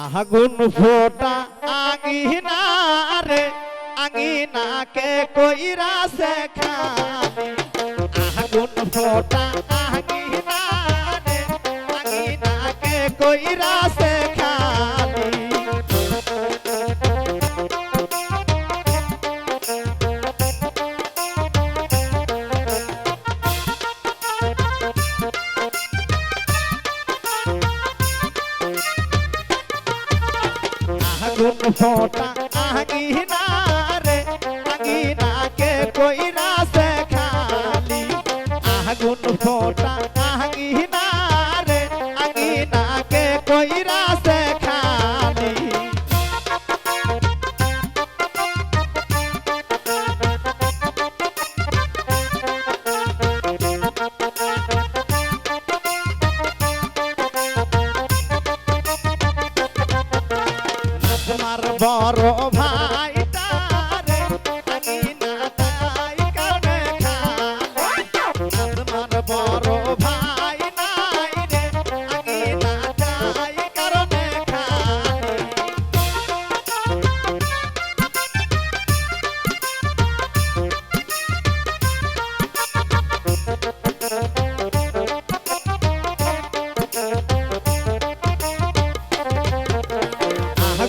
আগুন ফোটা আঙিনা রে আঙিনাকে কইরা খালি আগুন ফোটা আঙিনা রে আঙিনাকে কইরা সে আগুন ফোটা আগিনা রে আগিনাকে কইরা সে খালি আগুন আগিনা তোমার বড় ভাইটা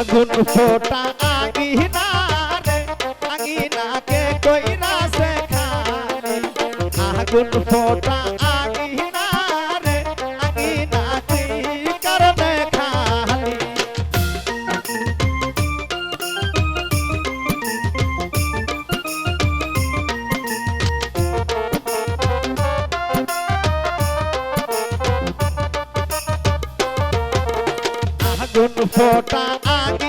আগুন ফোটা আগিনা রে আগিনাকে কইরা সে খালি আগুন ফোটা আগিনা রে আগিনাকে কারণে খালি? আগুন ফোটা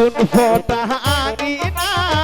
চুন ফোটা আনি না।